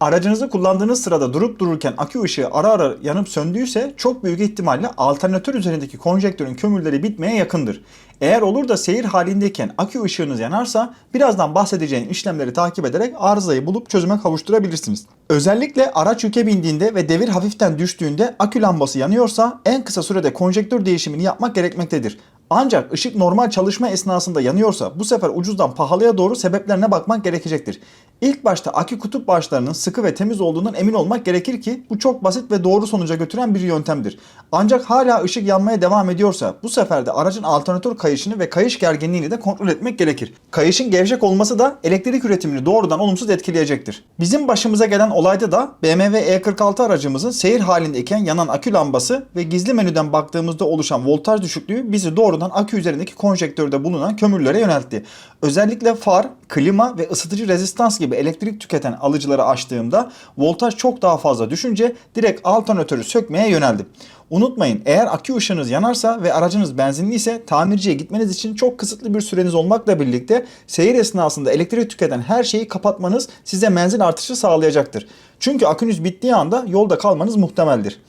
Aracınızı kullandığınız sırada durup dururken akü ışığı ara ara yanıp söndüyse çok büyük ihtimalle alternatör üzerindeki konjektörün kömürleri bitmeye yakındır. Eğer olur da seyir halindeyken akü ışığınız yanarsa birazdan bahsedeceğim işlemleri takip ederek arızayı bulup çözüme kavuşturabilirsiniz. Özellikle araç yüke bindiğinde ve devir hafiften düştüğünde akü lambası yanıyorsa en kısa sürede konjektör değişimini yapmak gerekmektedir. Ancak ışık normal çalışma esnasında yanıyorsa bu sefer ucuzdan pahalıya doğru sebeplerine bakmak gerekecektir. İlk başta akü kutup başlarının sıkı ve temiz olduğundan emin olmak gerekir ki bu çok basit ve doğru sonuca götüren bir yöntemdir. Ancak hala ışık yanmaya devam ediyorsa bu sefer de aracın alternatör kayışını ve kayış gerginliğini de kontrol etmek gerekir. Kayışın gevşek olması da elektrik üretimini doğrudan olumsuz etkileyecektir. Bizim başımıza gelen olayda da BMW E46 aracımızın seyir halindeyken yanan akü lambası ve gizli menüden baktığımızda oluşan voltaj düşüklüğü bizi doğrudan akü üzerindeki konjektörde bulunan kömürlere yöneltti. Özellikle far, klima ve ısıtıcı rezistans gibi elektrik tüketen alıcıları açtığımda voltaj çok daha fazla düşünce direkt alternatörü sökmeye yöneldim. Unutmayın eğer akü ışığınız yanarsa ve aracınız benzinli ise tamirciye gitmeniz için çok kısıtlı bir süreniz olmakla birlikte seyir esnasında elektrik tüketen her şeyi kapatmanız size menzil artışı sağlayacaktır. Çünkü akünüz bittiği anda yolda kalmanız muhtemeldir.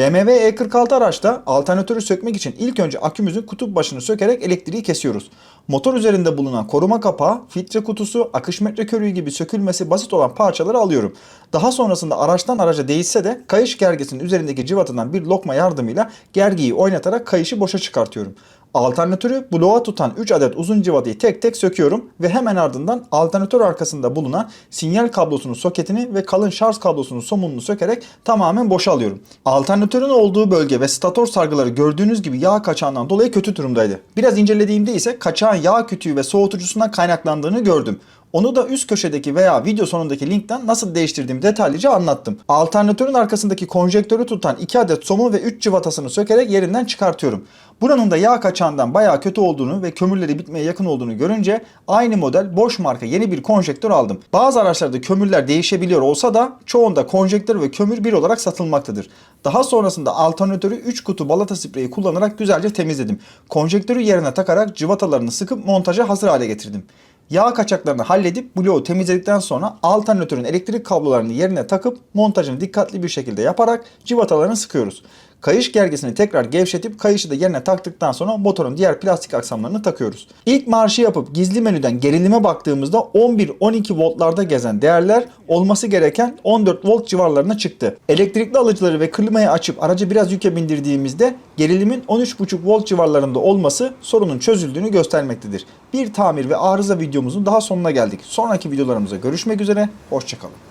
BMW E46 araçta alternatörü sökmek için ilk önce akümüzün kutup başını sökerek elektriği kesiyoruz. Motor üzerinde bulunan koruma kapağı, filtre kutusu, akış metre körüğü gibi sökülmesi basit olan parçaları alıyorum. Daha sonrasında araçtan araca değişse de kayış gergisinin üzerindeki civatadan bir lokma yardımıyla gergiyi oynatarak kayışı boşa çıkartıyorum. Alternatörü bloğa tutan 3 adet uzun civatayı tek tek söküyorum ve hemen ardından alternatör arkasında bulunan sinyal kablosunun soketini ve kalın şarj kablosunun somununu sökerek tamamen boşalıyorum. Alternatörün olduğu bölge ve stator sargıları gördüğünüz gibi yağ kaçağından dolayı kötü durumdaydı. Biraz incelediğimde ise kaçağın yağ kütüğü ve soğutucusundan kaynaklandığını gördüm. Onu da üst köşedeki veya video sonundaki linkten nasıl değiştirdiğimi detaylıca anlattım. Alternatörün arkasındaki konjektörü tutan 2 adet somun ve 3 cıvatasını sökerek yerinden çıkartıyorum. Buranın da yağ kaçağından bayağı kötü olduğunu ve kömürleri bitmeye yakın olduğunu görünce aynı model Bosch marka yeni bir konjektör aldım. Bazı araçlarda kömürler değişebiliyor olsa da çoğunda konjektör ve kömür bir olarak satılmaktadır. Daha sonrasında alternatörü 3 kutu balata spreyi kullanarak güzelce temizledim. Konjektörü yerine takarak cıvatalarını sıkıp montaja hazır hale getirdim. Yağ kaçaklarını halledip bloğu temizledikten sonra alternatörün elektrik kablolarını yerine takıp montajını dikkatli bir şekilde yaparak civatalarını sıkıyoruz. Kayış gergisini tekrar gevşetip kayışı da yerine taktıktan sonra motorun diğer plastik aksamlarını takıyoruz. İlk marşı yapıp gizli menüden gerilime baktığımızda 11-12 voltlarda gezen değerler olması gereken 14 volt civarlarına çıktı. Elektrikli alıcıları ve klimayı açıp aracı biraz yüke bindirdiğimizde gerilimin 13,5 volt civarlarında olması sorunun çözüldüğünü göstermektedir. Bir tamir ve arıza videomuzun daha sonuna geldik. Sonraki videolarımıza görüşmek üzere, hoşçakalın.